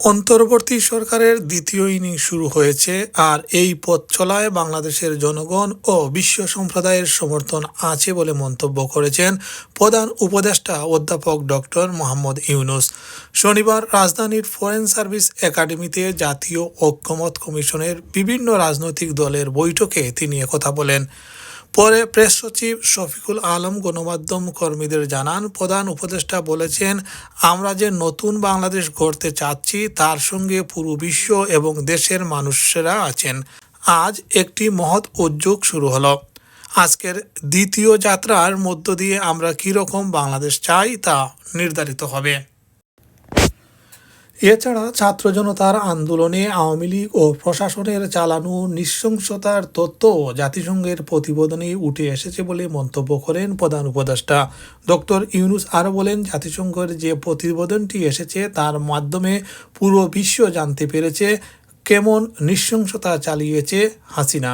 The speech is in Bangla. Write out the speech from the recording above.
অন্তর্বর্তী সরকারের দ্বিতীয় ইনিংস শুরু হয়েছে আর এই পথ চলায় বাংলাদেশের জনগণ ও বিশ্ব সম্প্রদায়ের সমর্থন আছে বলে মন্তব্য করেছেন প্রধান উপদেষ্টা অধ্যাপক ডক্টর মোহাম্মদ ইউনুস। শনিবার রাজধানীর ফরেন সার্ভিস একাডেমিতে জাতীয় ঐক্যমত কমিশনের বিভিন্ন রাজনৈতিক দলের বৈঠকে তিনি একথা বলেন। পরে প্রেস সচিব শফিকুল আলম গণমাধ্যম কর্মীদের জানান, প্রধান উপদেষ্টা বলেছেন, আমরা যে নতুন বাংলাদেশ গড়তে চাচ্ছি, তার সঙ্গে পুরো বিশ্ব এবং দেশের মানুষেরা আছেন। আজ একটি মহৎ উদ্যোগ শুরু হলো। আজকের দ্বিতীয় যাত্রার মধ্য দিয়ে আমরা কীরকম বাংলাদেশ চাই তা নির্ধারিত হবে। এছাড়া ছাত্র জনতার আন্দোলনে আওয়ামী লীগ ও প্রশাসনের চালানো নৃশংসতার তথ্যও জাতিসংঘের প্রতিবেদনে উঠে এসেছে বলে মন্তব্য করেন প্রধান উপদেষ্টা। ডক্টর ইউনুস আরও বলেন, জাতিসংঘের যে প্রতিবেদনটি এসেছে তার মাধ্যমে পুরো বিশ্ব জানতে পেরেছে কেমন নৃশংসতা চালিয়েছে হাসিনা।